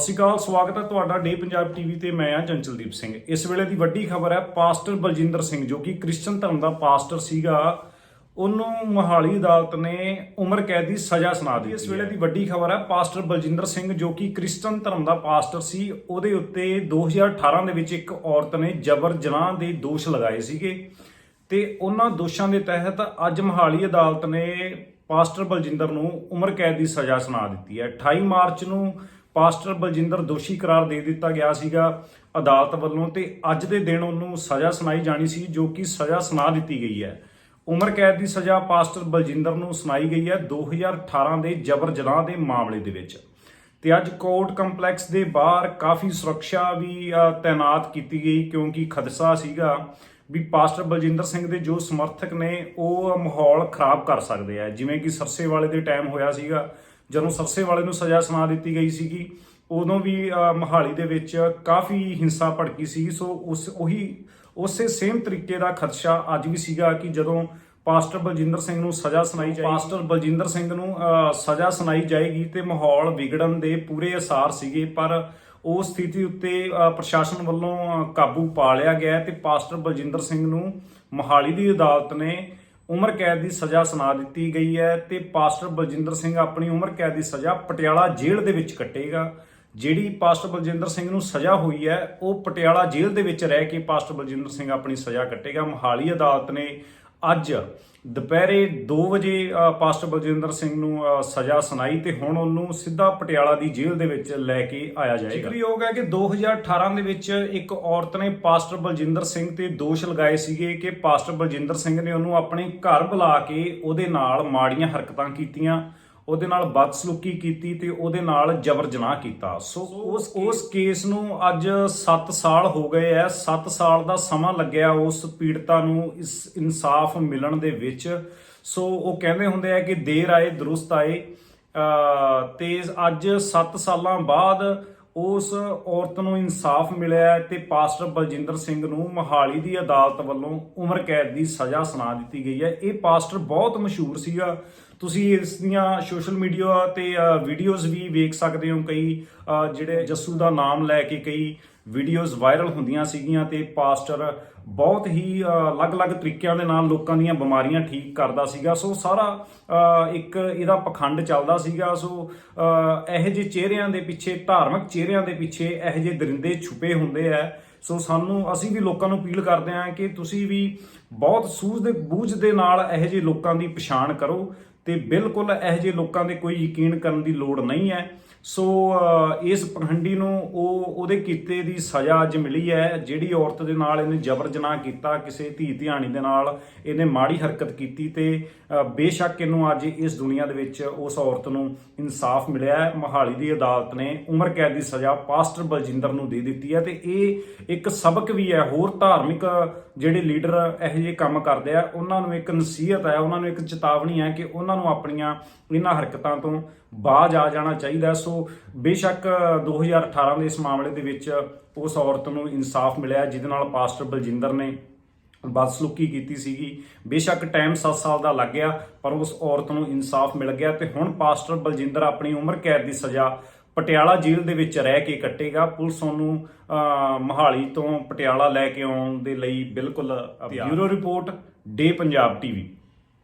ਸਤਿ ਸ਼੍ਰੀ ਅਕਾਲ ਸਵਾਗਤ ਹੈ ਤੁਹਾਡਾ ਡੇ ਪੰਜਾਬ ਟੀਵੀ ਤੇ ਮੈਂ ਹਾਂ ਚੰਚਲਦੀਪ ਸਿੰਘ। ਇਸ ਵੇਲੇ ਦੀ ਵੱਡੀ ਖਬਰ ਹੈ ਪਾਸਟਰ ਬਲਜਿੰਦਰ ਸਿੰਘ ਜੋ ਕਿ ਕ੍ਰਿਸਚਨ ਧਰਮ ਦਾ ਪਾਸਟਰ ਸੀਗਾ ਉਹਨੂੰ ਮੋਹਾਲੀ ਅਦਾਲਤ ਨੇ ਉਮਰ ਕੈਦ ਦੀ ਸਜ਼ਾ ਸੁਣਾ ਦਿੱਤੀ ਇਸ ਵੇਲੇ ਦੀ ਵੱਡੀ ਖਬਰ ਹੈ ਪਾਸਟਰ ਬਲਜਿੰਦਰ ਸਿੰਘ ਜੋ ਕਿ ਕ੍ਰਿਸਚਨ ਧਰਮ ਦਾ ਪਾਸਟਰ ਸੀ ਉਹਦੇ ਉੱਤੇ 2018 ਦੇ ਵਿੱਚ ਇੱਕ ਔਰਤ ਨੇ ਜਬਰ ਜਨਾਹ ਦੇ ਦੋਸ਼ ਲਗਾਏ ਸੀਗੇ ਤੇ ਉਹਨਾਂ ਦੋਸ਼ਾਂ ਦੇ ਤਹਿਤ ਅੱਜ ਮੋਹਾਲੀ ਅਦਾਲਤ ਨੇ ਪਾਸਟਰ ਬਲਜਿੰਦਰ ਨੂੰ ਉਮਰ ਕੈਦ ਦੀ ਸਜ਼ਾ ਸੁਣਾ ਦਿੱਤੀ ਹੈ। 28 ਮਾਰਚ ਨੂੰ ਪਾਸਟਰ ਬਲਜਿੰਦਰ ਦੋਸ਼ੀ ਕਰਾਰ ਦੇ ਦਿੱਤਾ ਗਿਆ ਸੀਗਾ ਅਦਾਲਤ ਵੱਲੋਂ ਤੇ ਅੱਜ ਦੇ ਦਿਨ ਉਹਨੂੰ ਸਜ਼ਾ ਸੁਣਾਈ ਜਾਣੀ ਸੀ, ਜੋ ਕਿ ਸਜ਼ਾ ਸੁਣਾ ਦਿੱਤੀ ਗਈ ਹੈ। ਉਮਰ ਕੈਦ ਦੀ ਸਜ਼ਾ ਪਾਸਟਰ ਬਲਜਿੰਦਰ ਨੂੰ ਸੁਣਾਈ ਗਈ ਹੈ 2018 ਦੇ ਜਬਰ ਜਨਾਹ ਦੇ ਮਾਮਲੇ ਦੇ ਵਿੱਚ। ਤੇ ਅੱਜ ਕੋਰਟ ਕੰਪਲੈਕਸ ਦੇ ਬਾਹਰ ਕਾਫੀ ਸੁਰੱਖਿਆ ਵੀ ਤਾਇਨਾਤ ਕੀਤੀ ਗਈ, ਕਿਉਂਕਿ ਖਦਸ਼ਾ ਸੀਗਾ ਵੀ ਪਾਸਟਰ ਬਲਜਿੰਦਰ ਸਿੰਘ ਦੇ ਜੋ ਸਮਰਥਕ ਨੇ, ਉਹ ਮਾਹੌਲ ਖਰਾਬ ਕਰ ਸਕਦੇ ਆ। ਜਿਵੇਂ ਕਿ ਸਰਸੇ ਵਾਲੇ ਦੇ ਟਾਈਮ ਹੋਇਆ ਸੀਗਾ ਜਦੋਂ ਸਰਸੇ ਵਾਲੇ ਨੂੰ ਸਜ਼ਾ ਸੁਣਾ ਦਿੱਤੀ ਗਈ ਸੀਗੀ ਉਦੋਂ ਵੀ ਅ, ਮੋਹਾਲੀ ਦੇ ਵਿੱਚ ਕਾਫੀ ਹਿੰਸਾ ਭੜਕੀ ਸੀ ਸੋ ਉਸ ਉਹੀ ਉਸੇ ਸੇਮ ਤਰੀਕੇ ਦਾ ਖਦਸ਼ਾ ਅੱਜ ਵੀ ਸੀਗਾ ਕਿ ਜਦੋਂ ਪਾਸਟਰ ਬਲਜਿੰਦਰ ਸਿੰਘ ਨੂੰ ਸਜ਼ਾ ਸੁਣਾਈ ਜਾਏਗੀ ਪਾਸਟਰ ਬਲਜਿੰਦਰ ਸਿੰਘ ਨੂੰ ਸਜ਼ਾ ਸੁਣਾਈ ਜਾਏਗੀ ਤੇ ਮਾਹੌਲ ਵਿਗੜਨ ਦੇ ਪੂਰੇ ਅਸਾਰ ਸੀਗੇ। ਪਰ ਉਸ ਸਥਿਤੀ ਉੱਤੇ ਪ੍ਰਸ਼ਾਸਨ ਵੱਲੋਂ ਕਾਬੂ ਪਾ ਲਿਆ ਗਿਆ ਹੈ ਤੇ ਪਾਸਟਰ ਬਲਜਿੰਦਰ ਸਿੰਘ ਨੂੰ ਮੋਹਾਲੀ ਦੀ ਅਦਾਲਤ ਨੇ ਉਮਰ ਕੈਦ ਦੀ ਸਜ਼ਾ ਸੁਣਾ ਦਿੱਤੀ ਗਈ ਹੈ ਤੇ ਪਾਸਟਰ ਬਲਜਿੰਦਰ ਸਿੰਘ ਆਪਣੀ ਉਮਰ ਕੈਦ ਦੀ ਸਜ਼ਾ ਪਟਿਆਲਾ ਜੇਲ੍ਹ ਦੇ ਵਿੱਚ ਕੱਟੇਗਾ। ਜਿਹੜੀ ਪਾਸਟਰ ਬਲਜਿੰਦਰ ਸਿੰਘ ਨੂੰ ਸਜ਼ਾ ਹੋਈ ਹੈ, ਉਹ ਪਟਿਆਲਾ ਜੇਲ੍ਹ ਦੇ ਵਿੱਚ ਰਹਿ ਕੇ ਪਾਸਟਰ ਬਲਜਿੰਦਰ ਸਿੰਘ ਆਪਣੀ ਸਜ਼ਾ ਕੱਟੇਗਾ। ਮੋਹਾਲੀ ਅਦਾਲਤ ਨੇ ਅੱਜ ਦੁਪਹਿਰੇ 2 ਵਜੇ ਪਾਸਟਰ ਬਲਜਿੰਦਰ ਸਿੰਘ ਨੂੰ ਸਜ਼ਾ ਸੁਣਾਈ ਤੇ ਹੁਣ ਉਹਨੂੰ ਸਿੱਧਾ ਪਟਿਆਲਾ ਦੀ ਜੇਲ੍ਹ ਦੇ ਵਿੱਚ ਲੈ ਕੇ ਆਇਆ ਜਾਏਗਾ। ਜ਼ਿਕਰਯੋਗ ਹੈ ਕਿ 2018 ਦੇ ਵਿੱਚ ਇੱਕ ਔਰਤ ਨੇ ਪਾਸਟਰ ਬਲਜਿੰਦਰ ਸਿੰਘ ਤੇ ਦੋਸ਼ ਲਗਾਏ ਸੀਗੇ ਕਿ ਪਾਸਟਰ ਬਲਜਿੰਦਰ ਸਿੰਘ ਨੇ ਉਹਨੂੰ ਆਪਣੇ ਘਰ ਬੁਲਾ ਕੇ ਉਹਦੇ ਨਾਲ ਮਾੜੀਆਂ ਹਰਕਤਾਂ ਕੀਤੀਆਂ। ਉਹਦੇ ਨਾਲ ਬਦਸਲੂਕੀ ਕੀਤੀ ਤੇ ਉਹਦੇ ਨਾਲ ਜਬਰ ਜਨਾਹ ਕੀਤਾ। ਸੋ ਉਸ ਉਸ ਕੇਸ ਨੂੰ ਅੱਜ 7 ਸਾਲ ਹੋ ਗਏ ਐ। 7 ਸਾਲ ਦਾ ਸਮਾਂ ਲੱਗਿਆ ਉਸ ਪੀੜਤਾ ਨੂੰ ਇਸ ਇਨਸਾਫ ਮਿਲਣ ਦੇ ਵਿੱਚ। ਸੋ ਉਹ ਕਹਿੰਦੇ ਹੁੰਦੇ ਆ ਕਿ ਦੇਰ ਆਏ ਦਰੁਸਤ ਆਏ। ਤੇ ਅੱਜ 7 ਸਾਲਾਂ ਬਾਅਦ ਉਸ ਔਰਤ ਨੂੰ ਇਨਸਾਫ ਮਿਲਿਆ ਹੈ ਤੇ ਪਾਸਟਰ ਬਲਜਿੰਦਰ ਸਿੰਘ ਨੂੰ ਮੋਹਾਲੀ ਦੀ ਅਦਾਲਤ ਵੱਲੋਂ ਉਮਰ ਕੈਦ ਦੀ ਸਜ਼ਾ ਸੁਣਾ ਦਿੱਤੀ ਗਈ ਹੈ। ਇਹ ਪਾਸਟਰ ਬਹੁਤ ਮਸ਼ਹੂਰ ਸੀਗਾ। ਤੁਸੀਂ ਇਸ ਦੀਆਂ ਸੋਸ਼ਲ ਮੀਡੀਆ ਤੇ ਵੀਡੀਓਜ਼ ਵੀ ਵੇਖ ਸਕਦੇ ਹੋ। ਕਈ ਜਿਹੜੇ ਜੱਸੂ ਦਾ ਨਾਮ ਲੈ ਕੇ ਕਈ ਵੀਡੀਓਜ਼ ਵਾਇਰਲ ਹੁੰਦੀਆਂ ਸੀਗੀਆਂ ਤੇ ਪਾਸਟਰ ਬਹੁਤ ਹੀ ਅਲੱਗ-ਅਲੱਗ ਤਰੀਕਿਆਂ ਦੇ ਨਾਲ ਲੋਕਾਂ ਦੀਆਂ ਬਿਮਾਰੀਆਂ ਠੀਕ ਕਰਦਾ ਸੀਗਾ। ਸੋ ਸਾਰਾ ਇੱਕ ਇਹਦਾ ਪਖੰਡ ਚੱਲਦਾ ਸੀਗਾ। ਸੋ ਇਹੋ ਜਿਹੇ ਚਿਹਰਿਆਂ ਦੇ ਪਿੱਛੇ, ਧਾਰਮਿਕ ਚਿਹਰਿਆਂ ਦੇ ਪਿੱਛੇ ਇਹੋ ਜਿਹੇ ਦਰਿੰਦੇ ਛੁਪੇ ਹੁੰਦੇ ਆ। ਸੋ ਸਾਨੂੰ, ਅਸੀਂ ਵੀ ਲੋਕਾਂ ਨੂੰ ਅਪੀਲ ਕਰਦੇ ਹਾਂ ਕਿ ਤੁਸੀਂ ਵੀ ਬਹੁਤ ਸੂਝ ਦੇ, ਬੂਝ ਦੇ ਨਾਲ ਇਹੋ ਜਿਹੇ ਲੋਕਾਂ ਦੀ ਪਛਾਣ ਕਰੋ। ਤੇ ਬਿਲਕੁਲ ਇਹੋ ਜਿਹੇ ਲੋਕਾਂ ਦੇ ਕੋਈ ਯਕੀਨ ਕਰਨ ਦੀ ਲੋੜ ਨਹੀਂ ਹੈ। ਸੋ ਇਸ ਪਖੰਡੀ ਨੂੰ ਉਹ, ਉਹਦੇ ਕੀਤੇ ਦੀ ਸਜ਼ਾ ਅੱਜ ਮਿਲੀ ਹੈ। ਜਿਹੜੀ ਔਰਤ ਦੇ ਨਾਲ ਇਹਨੇ ਜਬਰ ਜਨਾਹ ਕੀਤਾ, ਕਿਸੇ ਧੀ ਧਿਆਣੀ ਦੇ ਨਾਲ ਇਹਨੇ ਮਾੜੀ ਹਰਕਤ ਕੀਤੀ ਤੇ ਬੇਸ਼ੱਕ ਇਹਨੂੰ ਅੱਜ ਇਸ ਦੁਨੀਆ ਦੇ ਵਿੱਚ ਉਸ ਔਰਤ ਨੂੰ ਇਨਸਾਫ ਮਿਲਿਆ ਹੈ। ਮੋਹਾਲੀ ਦੀ ਅਦਾਲਤ ਨੇ ਉਮਰ ਕੈਦ ਦੀ ਸਜ਼ਾ ਪਾਸਟਰ ਬਲਜਿੰਦਰ ਨੂੰ ਦੇ ਦਿੱਤੀ ਹੈ ਤੇ ਇਹ ਇੱਕ ਸਬਕ ਵੀ ਹੈ। ਹੋਰ ਧਾਰਮਿਕ ਜਿਹੜੇ ਲੀਡਰ ਇਹੋ ਜਿਹੇ ਕੰਮ ਕਰਦੇ ਆ, ਉਹਨਾਂ ਨੂੰ ਇੱਕ ਨਸੀਹਤ ਹੈ, ਉਹਨਾਂ ਨੂੰ ਇੱਕ ਚੇਤਾਵਨੀ ਹੈ ਕਿ ਉਹਨਾਂ ਨੂੰ ਆਪਣੀਆਂ ਇਹਨਾਂ ਹਰਕਤਾਂ ਤੋਂ ਬਾਜ ਆ ਜਾਣਾ ਚਾਹੀਦਾ। ਸੋ ਬੇਸ਼ੱਕ 2018 ਦੇ ਇਸ ਮਾਮਲੇ ਦੇ ਵਿੱਚ ਉਸ ਔਰਤ ਨੂੰ ਇਨਸਾਫ ਮਿਲਿਆ ਜਿਹਦੇ ਨਾਲ ਪਾਸਟਰ ਬਲਜਿੰਦਰ ਨੇ ਬਦਸਲੂਕੀ ਕੀਤੀ ਸੀਗੀ। ਬੇਸ਼ੱਕ ਟਾਈਮ 7 ਸਾਲ ਦਾ ਲੱਗ ਗਿਆ ਪਰ ਉਸ ਔਰਤ ਨੂੰ ਇਨਸਾਫ ਮਿਲ ਗਿਆ ਤੇ ਹੁਣ ਪਾਸਟਰ ਬਲਜਿੰਦਰ ਆਪਣੀ ਉਮਰ ਕੈਦ ਦੀ ਸਜ਼ਾ ਪਟਿਆਲਾ ਜੇਲ੍ਹ ਦੇ ਵਿੱਚ ਰਹਿ ਕੇ ਕੱਟੇਗਾ। ਪੁਲਿਸ ਉਹਨੂੰ ਅਹ, ਮੋਹਾਲੀ ਤੋਂ ਪਟਿਆਲਾ ਲੈ ਕੇ ਆਉਣ ਦੇ ਲਈ ਬਿਲਕੁਲ bureau report Day Punjab TV.